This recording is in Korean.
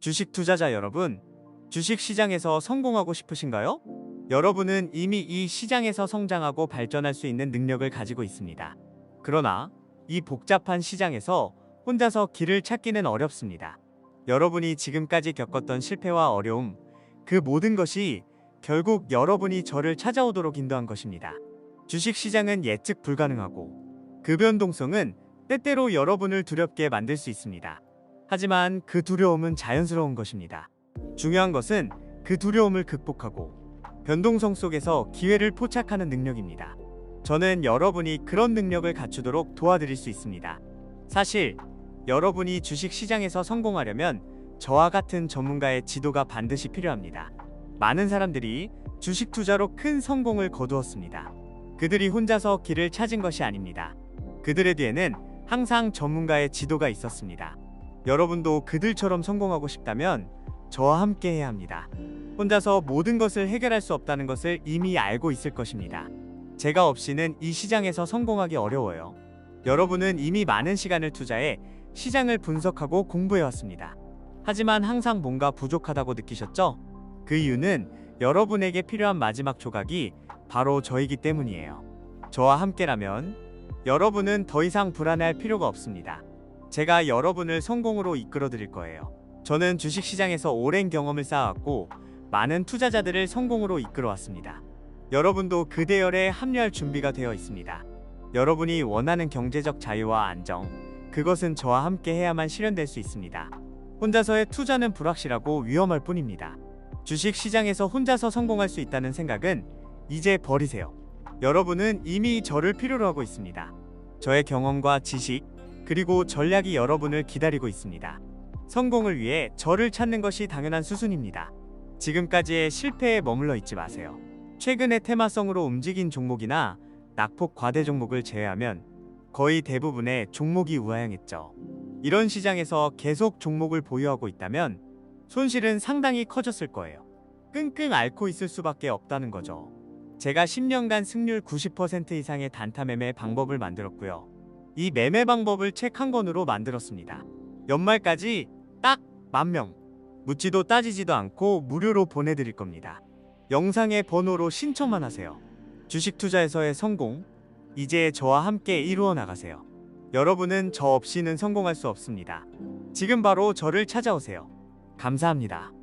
주식 투자자 여러분, 주식 시장에서 성공하고 싶으신가요? 여러분은 이미 이 시장에서 성장하고 발전할 수 있는 능력을 가지고 있습니다. 그러나 이 복잡한 시장에서 혼자서 길을 찾기는 어렵습니다. 여러분이 지금까지 겪었던 실패와 어려움, 그 모든 것이 결국 여러분이 저를 찾아오도록 인도한 것입니다. 주식 시장은 예측 불가능하고 그 변동성은 때때로 여러분을 두렵게 만들 수 있습니다. 하지만 그 두려움은 자연스러운 것입니다. 중요한 것은 그 두려움을 극복하고 변동성 속에서 기회를 포착하는 능력입니다. 저는 여러분이 그런 능력을 갖추도록 도와드릴 수 있습니다. 사실 여러분이 주식 시장에서 성공하려면 저와 같은 전문가의 지도가 반드시 필요합니다. 많은 사람들이 주식 투자로 큰 성공을 거두었습니다. 그들이 혼자서 길을 찾은 것이 아닙니다. 그들의 뒤에는 항상 전문가의 지도가 있었습니다. 여러분도 그들처럼 성공하고 싶다면 저와 함께 해야 합니다. 혼자서 모든 것을 해결할 수 없다는 것을 이미 알고 있을 것입니다. 제가 없이는 이 시장에서 성공하기 어려워요. 여러분은 이미 많은 시간을 투자해 시장을 분석하고 공부해 왔습니다. 하지만 항상 뭔가 부족하다고 느끼셨죠? 그 이유는 여러분에게 필요한 마지막 조각이 바로 저이기 때문이에요. 저와 함께라면 여러분은 더 이상 불안해할 필요가 없습니다. 제가 여러분을 성공으로 이끌어 드릴 거예요. 저는 주식 시장에서 오랜 경험을 쌓아왔고 많은 투자자들을 성공으로 이끌어 왔습니다. 여러분도 그 대열에 합류할 준비가 되어 있습니다. 여러분이 원하는 경제적 자유와 안정, 그것은 저와 함께 해야만 실현될 수 있습니다. 혼자서의 투자는 불확실하고 위험할 뿐입니다. 주식 시장에서 혼자서 성공할 수 있다는 생각은 이제 버리세요. 여러분은 이미 저를 필요로 하고 있습니다. 저의 경험과 지식, 그리고 전략이 여러분을 기다리고 있습니다. 성공을 위해 저를 찾는 것이 당연한 수순입니다. 지금까지의 실패에 머물러 있지 마세요. 최근에 테마성으로 움직인 종목이나 낙폭 과대 종목을 제외하면 거의 대부분의 종목이 우하향했죠. 이런 시장에서 계속 종목을 보유하고 있다면 손실은 상당히 커졌을 거예요. 끙끙 앓고 있을 수밖에 없다는 거죠. 제가 10년간 승률 90% 이상의 단타 매매 방법을 만들었고요. 이 매매 방법을 책 한 권으로 만들었습니다. 연말까지 딱 만 명. 묻지도 따지지도 않고 무료로 보내드릴 겁니다. 영상의 번호로 신청만 하세요. 주식 투자에서의 성공, 이제 저와 함께 이루어 나가세요. 여러분은 저 없이는 성공할 수 없습니다. 지금 바로 저를 찾아오세요. 감사합니다.